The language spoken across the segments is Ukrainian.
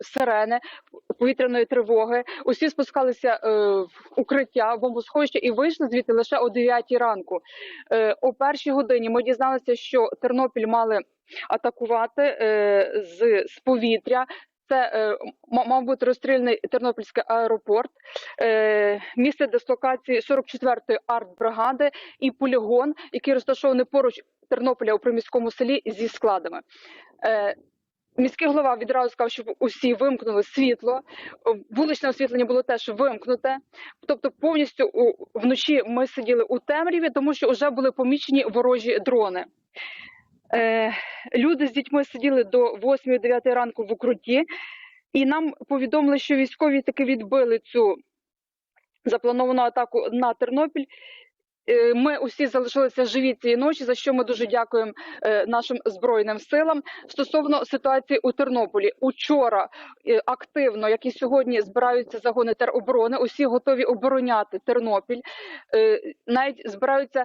сирени повітряної тривоги. Усі спускалися е, в укриття в бомбосховище і вийшли звідти лише о 9 ранку. Е, о першій годині ми дізналися, що Тернопіль мали атакувати е, з, з повітря. Це мав бути розстріляний Тернопільський аеропорт, місце дислокації 44-ї артбригади і полігон, який розташований поруч Тернополя у приміському селі зі складами. Міський голова відразу сказав, щоб усі вимкнули світло. Е, Вуличне освітлення було теж вимкнуте. Тобто, повністю вночі ми сиділи у темряві, тому що вже були помічені ворожі дрони. Е, люди з дітьми сиділи до 8-9 ранку в укрутті, і нам повідомили, що військові таки відбили цю заплановану атаку на Тернопіль. Е, Ми усі залишилися живі цієї ночі, за що ми дуже дякуємо е, нашим збройним силам. Стосовно ситуації у Тернополі, учора е, активно, як і сьогодні, збираються загони тероборони. Усі готові обороняти Тернопіль. Навіть збираються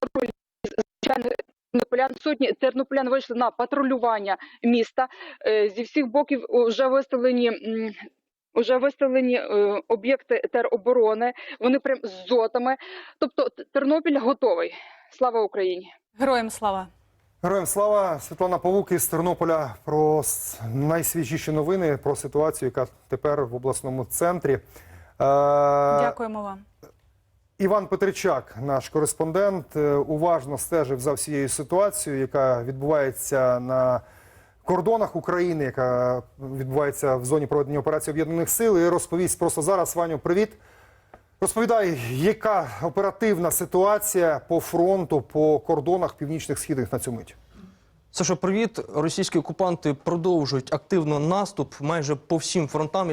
патрулі звичайно. Тернополян сотні тернополян вийшли на патрулювання міста. Зі всіх боків вже виставлені м, Уже виставлені е, об'єкти тероборони, вони прям з зотами. Тобто Тернопіль готовий. Слава Україні! Героям слава. Героям слава Світлана Павук із Тернополя про найсвіжіші новини про ситуацію, яка тепер в обласному центрі. Е, Дякуємо вам. Іван Петричак, наш кореспондент, е, уважно стежив за всією ситуацією, яка відбувається на кордонах України, яка відбувається в зоні проведення операції об'єднаних сил. І розповість просто зараз. Ваню, привіт. Розповідай, яка оперативна ситуація по фронту, по кордонах північних східних на цю мить? Саша, привіт. Російські окупанти продовжують активно наступ майже по всім фронтам.